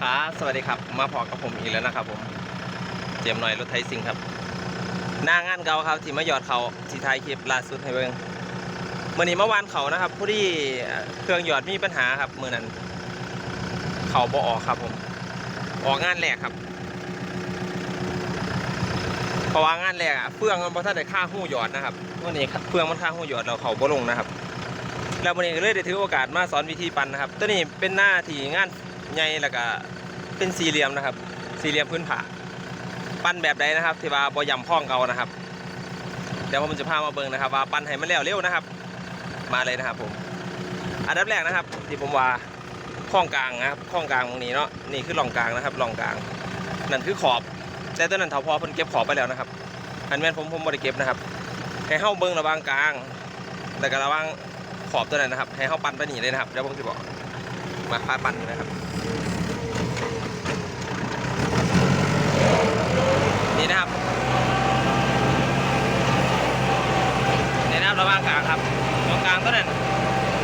ครับสวัสดีครับ มาพอกับผมอีกแล้วนะครับผม เจมส์หน่อยรถไทยซิงครับ หน้างานเก่าครับที่มาหยอดเขาที่ท้ายคลิปล่าสุดให้เบิ่งมื่อนี้เมื่อวานเขานะครับ ผู้ที่เครื่องหยอดมีปัญหาครับมื่อนั้น เขาบ่ออกครับผม ออกงานแรกครับเพราะว่างานแรกอะเฟื่องมันบ่ทันได้ค่าหู้หยอดนะครับวันนี้เฟื่องมันค่าหู้หยอดเราเขาบ่ลงนะครับแล้ววันนี้ก็เลยได้ถือโอกาสมาสอนวิธีปั่นนะครับตัวนี้เป็นหน้าที่งาน ใหญ่แล้วก็เป็นสี่เหลี่ยมนะครับ สี่เหลี่ยมพื้นผาปั้นแบบใดนะครับที่ว่าบ่ยำพ้องเกานะครับ เดี๋ยวผมจะพามาเบิ่งนะครับ ว่าปั้นให้มันแล้วเร็วนะครับ มาเลยนะครับ ผมอันดับแรกนะครับ ที่ผมว่าข้องกลางนะครับข้องกลางตรงนี้เนาะนี่คือร่องกลางนะครับร่องกลาง นั่นคือขอบแต่ตัวนั้นเถาพอเพิ่นเก็บขอบไปแล้วนะครับ อันแม่นผมผมบ่ได้เก็บนะครับ ให้เฮาเบิ่งระวางกลางแล้วก็ระว่างขอบตัวนั้นนะครับ ให้เฮาปั้นไปหนีเลยนะครับเดี๋ยวผมสิบอกมาพาปั้นนะครับ นี่นะครับนี่นะครับระหว่างกลางครับตรงกลางตัวนั้น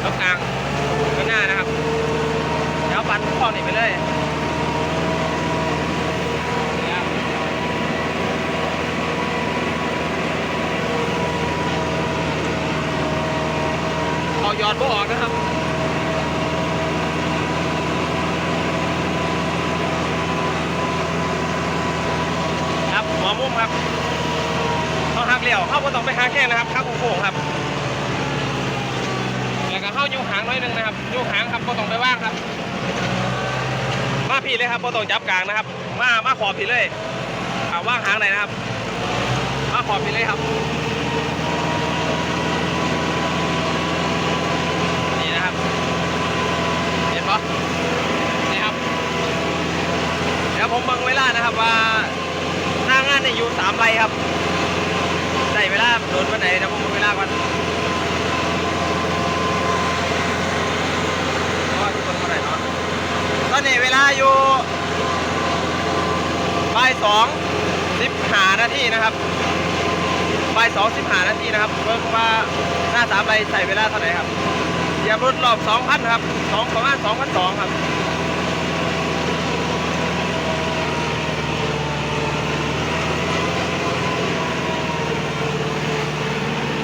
ตรงกลางข้างหน้านะครับเดี๋ยวปั้นข้อนี้ไปเลยนี่ครับเอายอดบ่ออกนะครับ ครับหัวมุมครับเขาหักเลี้ยวเข้าบ่ต้องไปหักแข้งนะครับข้างโค้งๆครับ แล้วก็เข้า อยู่หางน้อยหนึงนะครับอยู่หางครับบ่ต้องไปว่างครับ มาพี่เลยครับบ่ต้องจับกลางนะครับ มามาขอบพี่เลยเอาว่างหางไหนนะครับ มาขอบพี่เลยครับนี่นะครับเห็นปะนี่ครับเดี๋ยวผมบิ่งเวลานะครับว่าหน้างานเนี่ยอยู่สามไรครับใส่เวลาโดนวันไหนเดี๋ยวผมบิ่งเวลาก่อนโอ้ยทุกคนเท่าไหร่เนาะต อนนี้เวลาอยู่บ่ายสองสิบห้านาทีนะครับบ่ายสองสิบห้านาทีนะครับเบิ่งว่าหน้าสามไรใส่เวลาเท่าไหร่ครับเยียบรถรอบสองพันครับสองประมาณสองพันสองครับ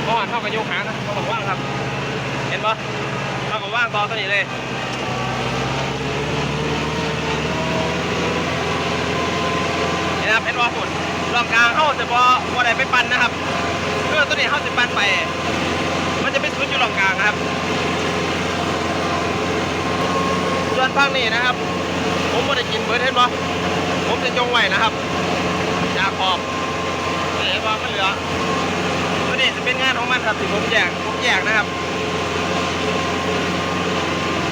เมื่อวาเท่ากับยกหางนะเท่ากับว่างครับ เห็นปะเท่ากับว่างต่อตัวนี้เลย นี่นะครับเห็นปะฝุ่นรองกลางเข้าจะบอบ่ได้ไปปั่นนะครับเพื่อตัวนี้เข้าจะปั่นไป มันจะไปสุดอยู่รองกลางครับ ส่วนฝั่งนี้นะครับ ผมไม่ได้กินเบิร์ดเห็นปะผมจะจงไว้นะครับจากขอบนี่เห็นปะมันเหลือตัวนี้จะเป็นงานของมันครับที่ผมแยกผมแยกนะครับ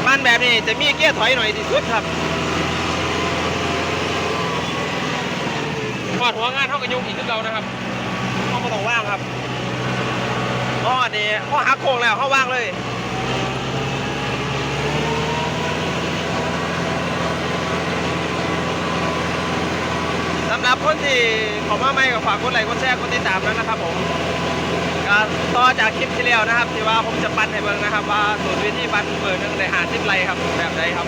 บ้านแบบนี้จะมีเกียร์ถอยหน่อยที่สุดครับ พอดหัวงานเท่ากับยุงอีกขึ้นเรานะครับเขาม่ต้องว่างครับอ๋อนี่เขาหักโค้งแล้วเขาว่างเลยสำหรับคนที่ขอมาใหม่ก็ฝากกดไลค์กดแชร์กดติดตามแล้วนะครับผมก็ต่อจากคลิปที่แล้วนะครับ ที่ว่าผมจะปั้นให้เบิ่งนะครับ ว่าสูตรวิธีปั้นเบอร์หนึ่งในหาสิบไรครับแบบใดครับ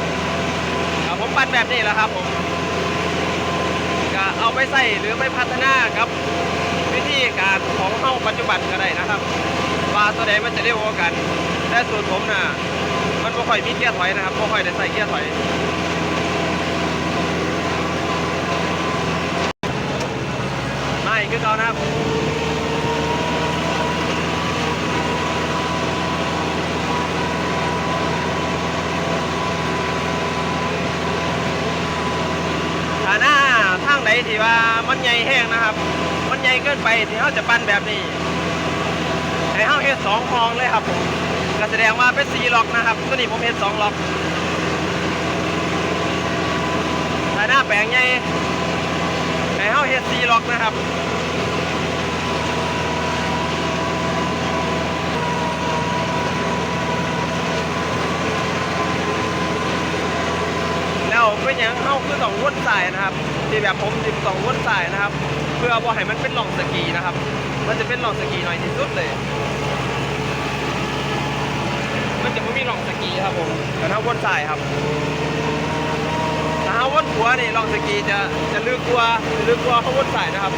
ครับผมปั้นแบบนี้แหละครับผม ไปใส่หรือไปพัฒนาครับ วิธีการของเฮาปัจจุบันก็ได้นะครับ ว่าตัวใดมันจะเร็วกว่ากัน แต่ส่วนผมน่ะมันไม่ค่อยมีเกียร์ถอยนะครับไม่ค่อยได้ใส่เกียร์ถอยไม่คือเขานะครับ ถ้าหน้า ที่ว่ามันใหญ่แห้งนะครับ มันใหญ่เกินไปที่เขาจะปั้นแบบนี้ให้เขาเฮ็ดสองคลองเลยครับผมก็แสดงว่าเป็นสี่ล็อกนะครับตัวนี้ผมเฮ็ดสองล็อกแต่หน้าแปลงใหญ่ให้เขาเฮ็ดสี่ล็อกนะครับ แล้วเป็นอย่างเข้าคือสองวนสายนะครับ ที่แบบผมจิบสองวนสายนะครับ เพื่อบ่ให้มันเป็นหล่องสกีนะครับ มันจะเป็นหล่องสกีหน่อยที่สุดเลย มันจะไม่มีหล่องสกีครับผมแต่ถ้าวนสายครับถ้าวนหัวนี่หลองสกีจะจะลึกกว่าจะลึกกว่าข้าวนสายนะครับ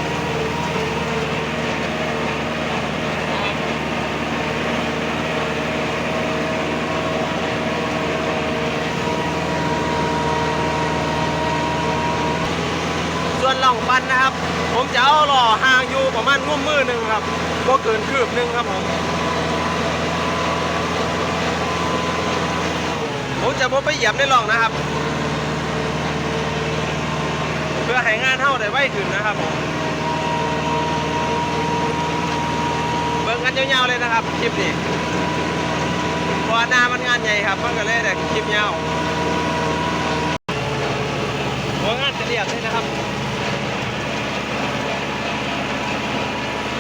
ล่องปันนะครับ ผมจะเอาหล่อห่างอยู่ประมาณงุ้มมือหนึ่งครับก็เกินคืบหนึ่งครับผมผมจะพบไปเหยียบในร่องนะครับ เพื่อให้งานเท่าได้ไวขึ้นนะครับผมเบิ่งกันยาวๆเลยนะครับคลิปนี้พราะว่าหน้ามันงานใหญ่ครับมันก็เลยแต่คลิปยาวหัวงานจะเรียบเลยนะครับ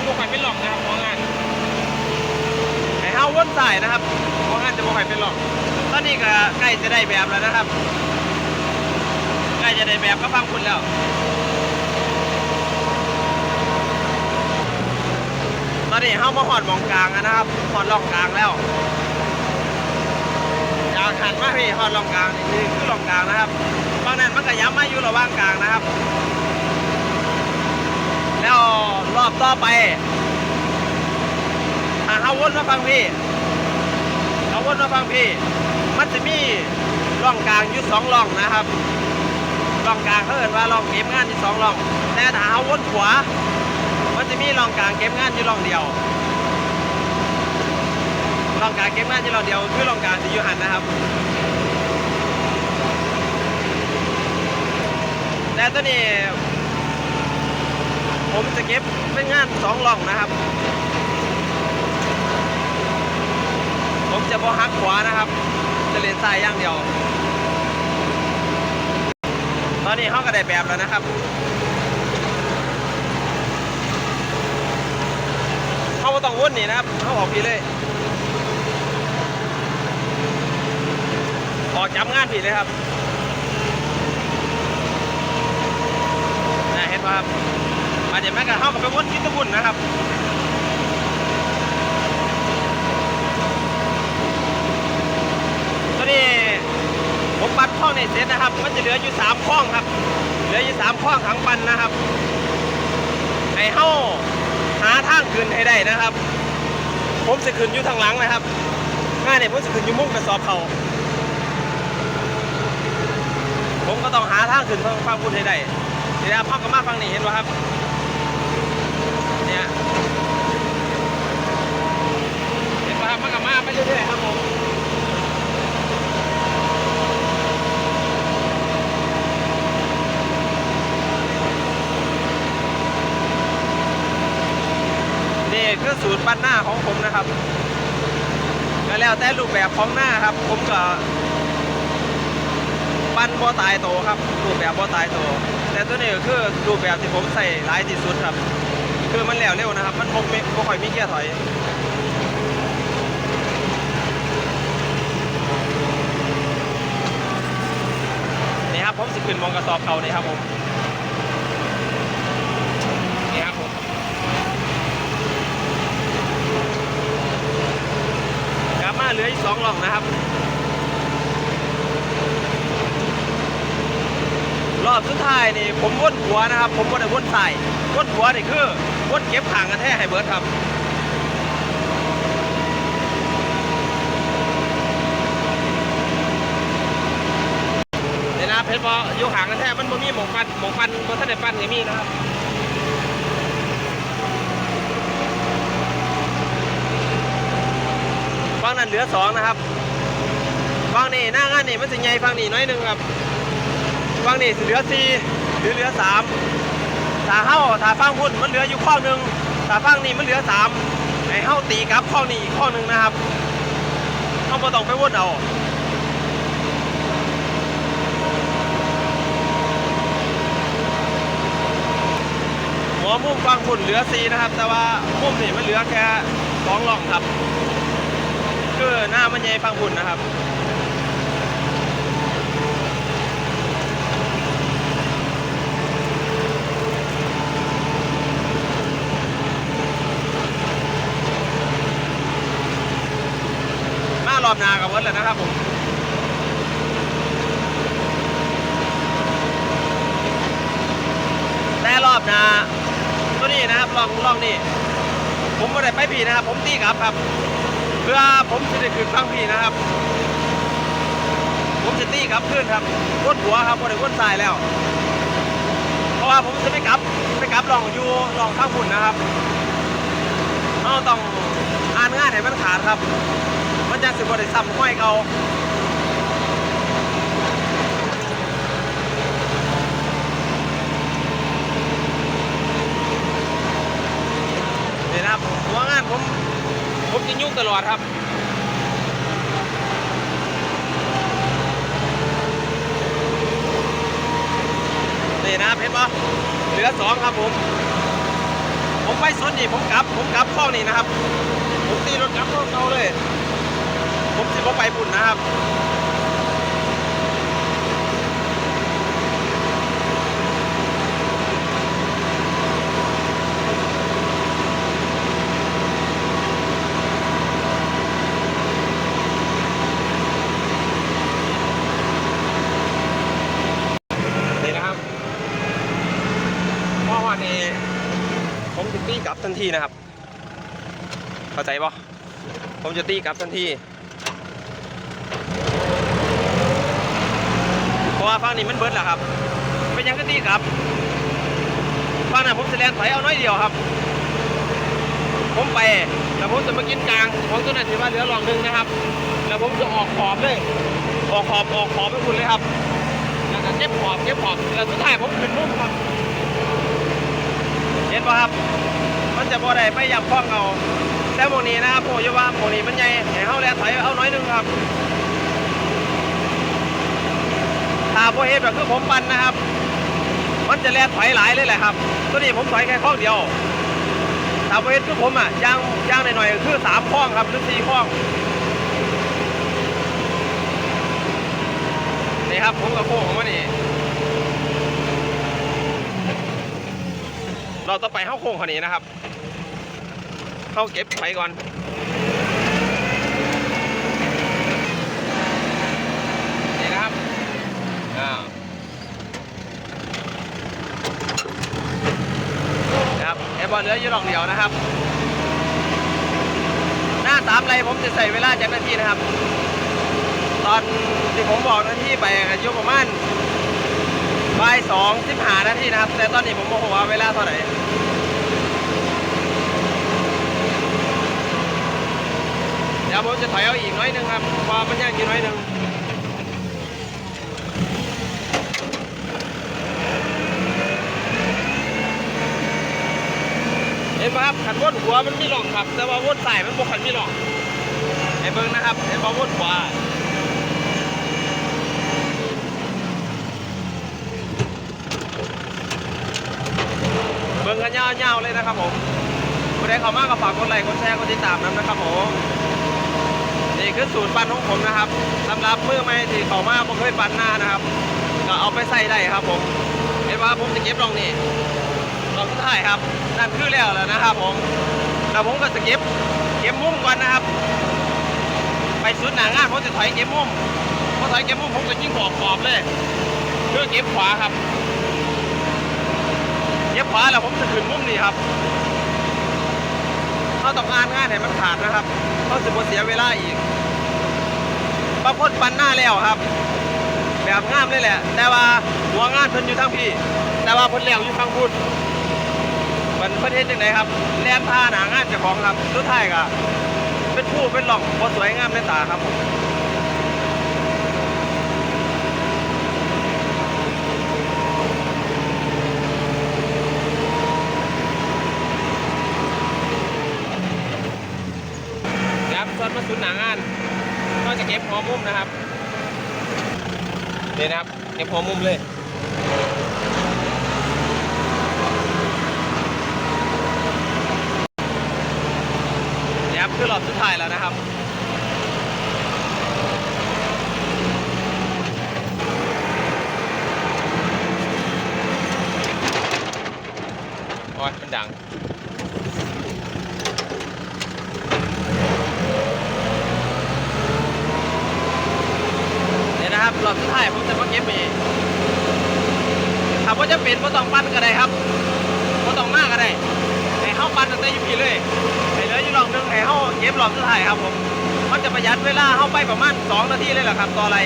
พวกใคร เป็นหลอกนะครับหัวงานให้เฮาวนสายนะครับหัวงานจะบ่ใครเป็นหลอก ตอนนี้ก็ใกล้จะได้แบบแล้วนะครับ ใกล้จะได้แบบก็ฟังคุณแล้วตอนนี้เข้ามาหอดมองกลางแล้วนะครับหอดลองกลางแล้วอยากหันมาพี่หอดลองกลางนี่คือลองกลางนะครับบางนั้นมันก็ย้ำมาอยู่ระหว่างกลางนะครับ แล้วรอบต่อไปอ่าเขาวนมาฟังพี่เขาวนมาฟังพี่ มันจะมีร่องกลางอยู่สองร่องนะครับร่องกลางเขาเอินว่าร่องเก็บงานอยู่สองร่องแต่ถ้าเอาวนขวา มันจะมีร่องกลางเก็บงานอยู่ร่องเดียวร่องกลางเก็บงานอยู่ร่องเดียวคือร่องกลางที่อยู่หันนะครับแต่ตัวนี้ ผมจะเก็บเป็นงานสองร่องนะครับ ผมจะบอหักขวานะครับ จะเลนซ้ายอย่างเดียว ตอนนี้เขาก็ได้แบบแล้วนะครับเขาบ่ต้องวนนี่นะครับเขาออกพีเลยออกจับงานผิดเลยครับนะเห็นป่ะครับาเดี๋ยวแม่กับเขาก็ไปวนที่ตะบุญนะครับตอนนี้ผมปัดข้องในเสร็จนะครับ มันจะเหลืออยู่สามข้องครับ เหลืออยู่สามข้องขังปันนะครับให้เฮ้าหาทางขึ้นให้ได้นะครับ ผมจะขึ้นอยู่ทางหลังนะครับง่านเนี่ยผมจะขึ้นอยู่มุ้งกระสอบเขาผมก็ต้องหาทางขึ้นทางฟังพูดให้ได้เดี๋ยวพ่อกับมาฟังนี่เห็นไหมครับ เนี่ยเห็นไหม ครับมากับมาไปเรื่อยๆครับผมนี่คือสูตรปั้นหน้าของผมนะครับก็แล้วแต่รูปแบบของหน้าครับ ผมก็ปั้นบ่ตายโตครับ รูปแบบบ่ตายโตแต่ตัวนี้ก็คือรูปแบบที่ผมใส่หลายที่สุดครับ คือมันแล้วเร็วนะครับ มันบ่มีบ่ค่อยมีเกียร์ถอย ครับผมสิขึ้นมองกระสอบเขานี่ครับผมนี่ครับผมกลับมาเหลืออีกสองหลองนะครับ รอบสุดท้ายนี่ผมวนหัวนะครับ ผมวนได้วนใส่วนหัวนี่คือวนเก็บขางกันแท้ให้เบิร์ดครับ เพราะอยู่ห่างกันแท้มันบ่มีหมองปันหมองปันบ่ทันได้ปันก็มีนะครับฝั่งนั้นเหลือสองนะครับฝั่งนี้หน้างานนี่มันจะใหญ่ฝั่งนี้น้อยหนึ่งครับฝั่งนี้สิเหลือสี่หรือเหลือสามถ้าเข้าถ้าฝั่งพุ่นมันเหลืออยู่ข้อหนึ่งถ้าฝั่งนี้มันเหลือสามให้เข้าตีกับข้อนี้อีกข้อหนึ่งนะครับเข้ามาต้องไปวนเอา หัวมุมฝั่งพุ่นเหลือสีนะครับ แต่ว่ามุมนี่มันเหลือแค่สองหล่องครับคือหน้ามันใหญ่ฟังบุญนนะครับมารอบนากับเวิร์ดแล้วนะครับผมหนาตัวนี้นะครับ ลองลองนี่ ผมไม่ได้ไปผีนะครับ ผมตีกลับครับ เพื่อผมจะได้ขึ้นฟังผีนะครับ ผมจะตีกลับขึ้นครับวนหัวครับบริวนทรายแล้ว เพราะว่าผมจะไม่กลับไม่กลับลองอยู่ลองข้างหุ่นนะครับเราต้องอ่านงานให้มันขาดครับ มันจะสิบริซ้ำห้อยเก่านี่นะครับหัวงานผม ผมจะยุ่ง ตลอดครับนี่นะครับเห็นปะเหลือสองครับผม ผมไปสนนี่ผมกลับ ผมกลับข้อนี่นะครับ ผมตีรถกลับข้อเขาเลย ผมจะไปบุญนะครับ นี่นะครับเพราะว่านี่ผมจะตีกลับ ทีนะครับ เข้าใจปะผมจะตีกลับทันทีเพราะว่าฟังนี้มันเบิดแล้วครับเป็นยังก็ตีกลับฟังนั้นผมจะแลนถอยเอาน้อยเดียวครับ ผมไปแล้วผมจะมากินกลางของตัวนั้นถือว่าเหลือรองหนึ่งนะครับ แล้วผมจะออกขอบเลยออกขอบออกขอบไปคุณเลยครับแล้วก็เก็บขอบเก็บขอบแล้วสุดท้ายผมขึ้นมุมครับเห็นป่ะครับ มันจะบ่ได้ไปยับข้องเอาแต่โมนี้นะครับโมยว่าโมนี้มันใหญ่ให้เฮาแลถอยเอาน้อยนึงครับถ้าบ่เฮ็ดแบบคือผมปั่นนะครับ มันจะแลถอยหลายเลยแหละครับ ตัวนี้ผมถอยแค่ข้องเดียวถ้าบ่เฮ็ดคือผมอะย่างย่างหน่อยๆคือสามข้องครับหรือสี่ข้องนี่ครับผมกับโค้งของมันนี่ เราต้องไปเข้าโค้งคนนี้นะครับ เข้าเก็บไปก่อน นี่นะครับอ้านะครับแอบอลเหลืออยู่ดอกเดียวนะครับ หน้าสามไรผมจะใส่เวลาจากนาทีนะครับ ตอนที่ผมบอกนาทีไปอายุประมาณ บ่ายสองสิบหานาทีนะครับ แต่ตอนนี้ผมบอกว่าเวลาเท่าไหร่เดี๋ยวผมจะถอยเอาอีกน้อยหนึงครับพอมันยังอยู่น้อยหนึงเห็นไหมครับขันวนหัวมันมีหลอกครับ แต่ว่าวนใส่มันบกขันมีหลอกไอ้เบิ้งนะครับเห็นว่าวนขวา เบิ่งกัน ยาวๆเลยนะครับผมผู้ใดเข้ามาก็ฝากกดไลค์กดแชร์กดติดตามนั้นนะครับผมนี่คือสูตรปั้นของผมนะครับสำหรับมือใหม่ที่เข้ามาผมเคยปั้นหน้านะครับ ก็เอาไปใส่ได้ครับผมเห็นว่าผมจะเก็บรองนี่รองสุดท้ายครับนั่นคือแล้วแล้วนะครับผมแล้วผมก็จะเก็บเก็บมุมก่อนนะครับ ไปสุดหนางานผมจะถอยเก็บมุมพอถอยเก็บมุมผมก็ยิ่งขอบขอบเลยเพื่อเก็บขวาครับ เย็บขวาแล้วผมจะขึ้นมุมนี่ครับเราต้องานงานให้มันขาดนะครับเขาจะบ่เสียเวลาอีกบางคนปันหน้าแล้วครับ แบบงามเลยแหละ แต่ว่าหัวงานเพิ่นอยู่ทางพี่ แต่ว่าเพิ่นแล้วอยู่ทางพุทธมันเพิ่นเฮ็ดจังไดครับแล่นท่าหนางานเจ้าของครับสุดท้ายก็เป็นผู้เป็นหลองบ่สวยงามในตาครับผมครับตอนมาสุดหนางาน ก็จะเก็บหัวมุมนะครับนี่นะครับเก็บหัวมุมเลยนี่ครับคือรอบสุดท้ายแล้วนะครับโอ้ยมันดัง นี่นะค รับรอบสุดท้ายผมจะมาเก็บเองถามว่าจะเป็นก็ต้องปั้นก็ได้ครับต้องมากก็ได้ให้เฮาปั่นตั้งแต่ยู่พี่เลยให้เหลืออยู่รอบหนึงให้เฮาเก็บรอบสุดท้ายครับผมมันจะประหยัดเวลาเฮาไปประมาณ2นาทีเลยแหละครับต่ออะไร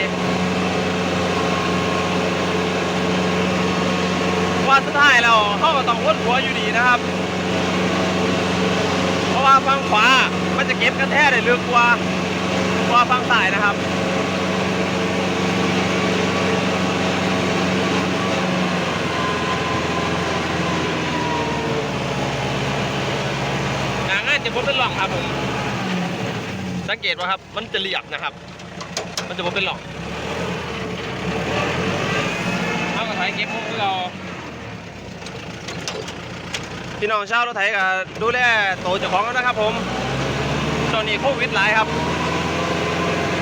ว่าสุดท้ายแล้วเฮาก็ต้องวนหัวอยู่ดีนะครับ เพราะว่าฝั่งขวามันจะเก็บกระแทกได้ลึกกว่า กว่าฝั่งซ้ายนะครับ นจะบ่เป็นหล่องครับผม สังเกตว่าครับ มันจะเรียบนะครับ มันจะบ่เป็นหล่องเอากระถายเก็บมุกเราพี่น้องชาวรถไถก็ดูแลโตวเจ้าของแล้วนะครับ ผมตอนนี้โควิดหลายครับ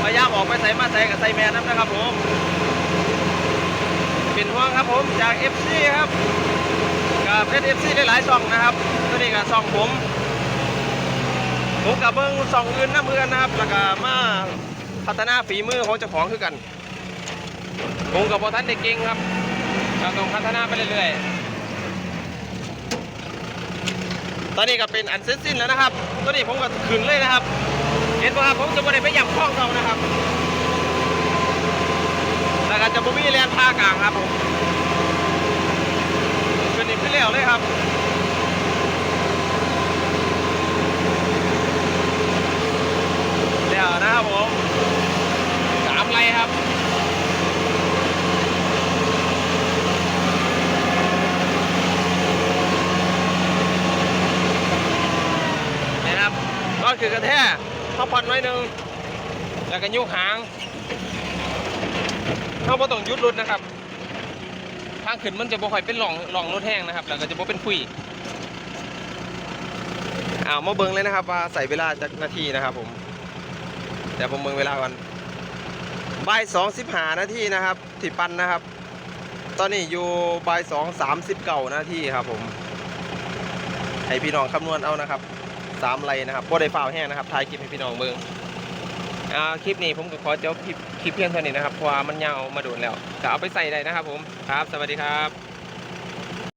พยายามออกไปใส่มาใส่กับใส่แมสนะครับผมเป็นห่วงครับผมจาก FC ครับกับเพจ FC ได้หลายช่องนะครับตัวนี้ก็ช่องผม ผมกับเบิ้งช่องอื่นน้ำเพื่อนนะครับแล้วก็มาพัฒนาฝีมือของเจ้าของคือกันผมกับพอท่านเด็กเก่งครับเราต้องพัฒนาไปเรื่อยๆ ตอนนี้ก็เป็นอันเสร็จสิ้นแล้วนะครับ ตัวนี้ผมก็ขึ้นเลยนะครับ เห็นป่ะครับผมจะไม่ได้ไปหยับข้องเขานะครับ แล้วก็จะบ่มีแลนพากลางครับผมขึ้นนี่ขึ้นแล้วเลยครับ แล้วนะครับผม ๆสามไร ครับนะครับก็คือกระแทกเขาผ่อนไว้หนึ่งแล้วก็ยุกหางเข้าบ่ต้องยุดรถนะครับทางขึ้นมันจะบ่ค่อยเป็นหล่องหล่องรถแห้งนะครับ แล้วก็จะบ่เป็นคุยอ้าวมาเบิ้งเลยนะครับว่าใส่เวลาจากนาทีนะครับผมเดี๋ยวผมเบิ้งเวลาก่อน บ่ายสองสิบหานาทีนะครับที่ปันนะครับ ตอนนี้อยู่บ่ายสองสามสิบเก่านาทีครับ ผมให้พี่น้องคำนวณเอานะครับสามไลนะครับโบ่ได้ฝ่าแห้งนะครับถ่ายคลิปให้พี่น้องเบิ้งอ่าคลิปนี้ผมก็ขอจบคลิปคลิปเพียงเท่านี้นะครับเพราะว่ามันยาวมาโดนแล้วก็เอาไปใส่ได้นะครับ ผมครับ สวัสดีครับ